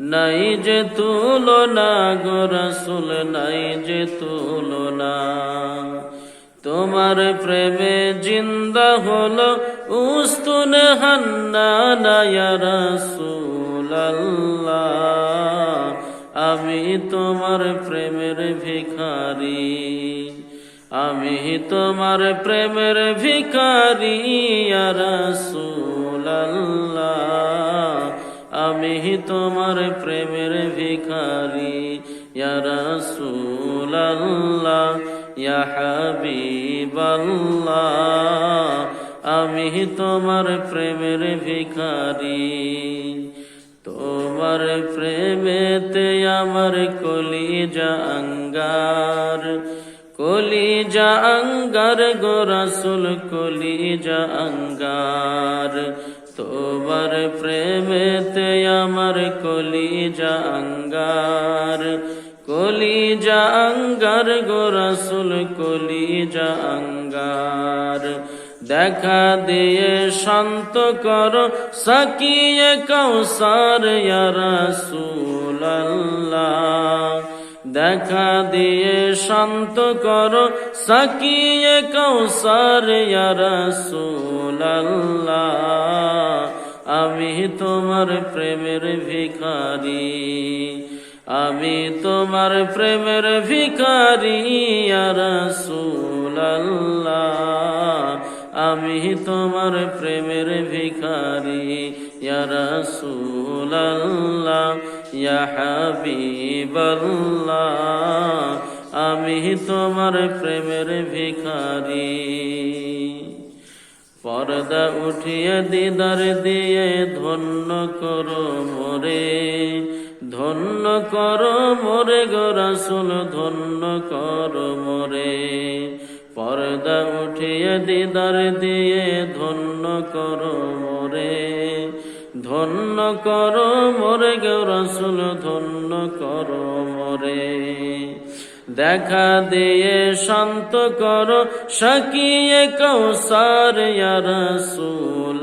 নাই যে তুলনা গোরসুল নাই যে তুলনা। তোমার প্রেমে জিন্দা হলো উস্তুন হান্না রসুল আমি তোমার প্রেমের ভিখারি, আমি তোমার প্রেমের ভিখারি রসুল। আমি তোমার প্রেমের ভিখারি। ইয়া হাবিবাল্লাহ, আমি তোমার প্রেমের ভিখারি। তোমার প্রেমেতে আমার কলিজা অঙ্গার কলিজা অঙ্গার গো রসুল, কলিজা অঙ্গার তোমার প্রেমেতে অঙ্গার গো রসুল কলিজা অঙ্গার দেখা দিয়ে শান্ত কর, সাকিয়ে কৌসার রসুল দেখা দিয়ে শান্ত কর, সাকিয়ে কৌসার রসুল আমি তোমার প্রেমের ভিখারি। আমি তোমার প্রেমের ভিখারি রসুল আমি তোমার প্রেমের ভিখারি রসুল হাবিবাল্লাহ। আমি তোমার প্রেমের ভিখারি। পর্দা উঠিয়ে দিদার দিয়ে ধন্য করো মোরে। ধন্য করো মোরে গো ধন্য করো মোরে। পর্দা উঠিয়ে দিদার দিয়ে ধন্য করো মোরে। ধন্য কর মোরে গো ধন্য করো মোরে। দেখা দিয়ে শান্ত কর শাকিয়ে কৌসার রসুল